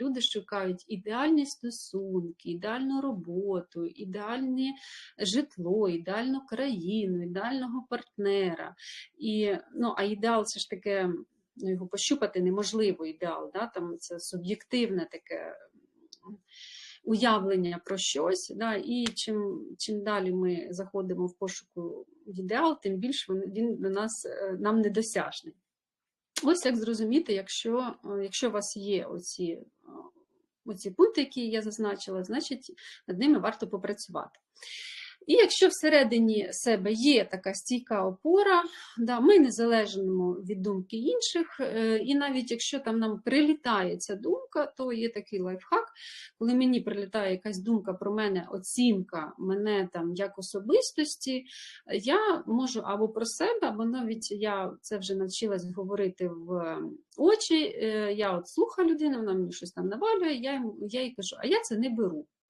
Люди шукають ідеальні стосунки, ідеальну роботу, ідеальне житло, ідеальну країну, ідеального партнера. І, ну, а ідеал це ж таке, ну, його пощупати неможливо, ідеал, да? там це суб'єктивне таке уявлення про щось. Да? І чим, чим далі ми заходимо в пошуку в ідеал, тим більше він, до нас, е, нам недосяжний. Ось як зрозуміти, якщо, е, якщо у вас є оці, оці пункти, які я зазначила, значить над ними варто попрацювати. І якщо всередині себе є така стійка опора, да, ми не залежимо від думки інших, е, і навіть якщо там нам прилітає ця думка, то є такий лайфхак, коли мені прилітає якась думка про мене, оцінка мене там як особистості, я можу або про себе, або навіть я це вже навчилась говорити в очі. е, Я от слухаю людину, вона мені щось там навалює, я їй кажу, а я це не беру.